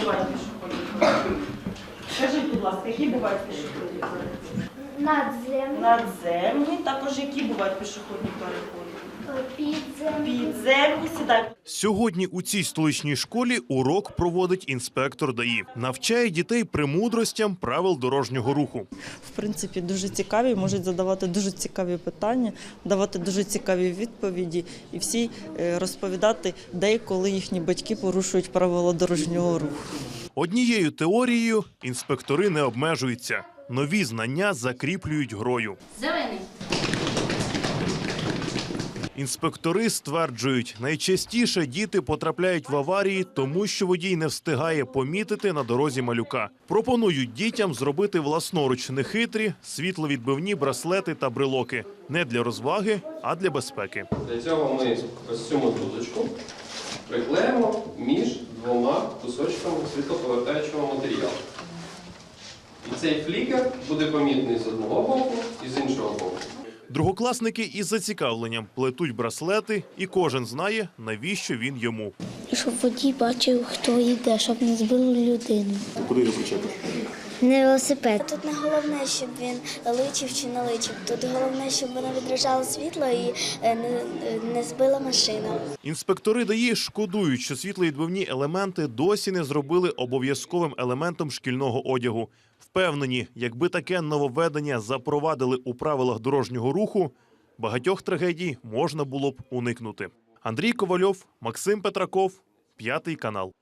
бувають пішоходні переходи? Скажіть, будь ласка, які бувають пішохідні переходи? Надземні, Надземні, також які бувають пішохідні переходи? Підземні, сідай. Сьогодні у цій столичній школі урок проводить інспектор ДАІ. Навчає дітей премудростям правил дорожнього руху. в принципі дуже цікаві, можуть задавати дуже цікаві питання, давати дуже цікаві відповіді і всі е, розповідати, де і коли їхні батьки порушують правила дорожнього руху. Однією теорією інспектори не обмежуються. Нові знання закріплюють грою. Зелений. Інспектори стверджують, найчастіше діти потрапляють в аварії, тому що водій не встигає помітити на дорозі малюка. Пропонують дітям зробити власноруч нехитрі світловідбивні браслети та брелоки не для розваги, а для безпеки. Для цього ми ось цю мотузочку приклеїмо між двома кусочками світлоповертаючого матеріалу. І цей флікер буде помітний з одного боку і з іншого боку. Другокласники із зацікавленням плетуть браслети, і кожен знає, навіщо він йому. щоб водій бачив, хто йде, щоб не збили людину. Куди його причепиш? Не велосипед. Тут не головне, щоб він личив чи не личив. Тут головне, щоб воно відражало світло і е, не, не збила машина. Інспектори ДАІ шкодують, що світловідбивні елементи досі не зробили обов'язковим елементом шкільного одягу. Впевнені, якби таке нововведення запровадили у правилах дорожнього руху, багатьох трагедій можна було б уникнути. Андрій Ковальов, Максим Петраков, п'ятий канал.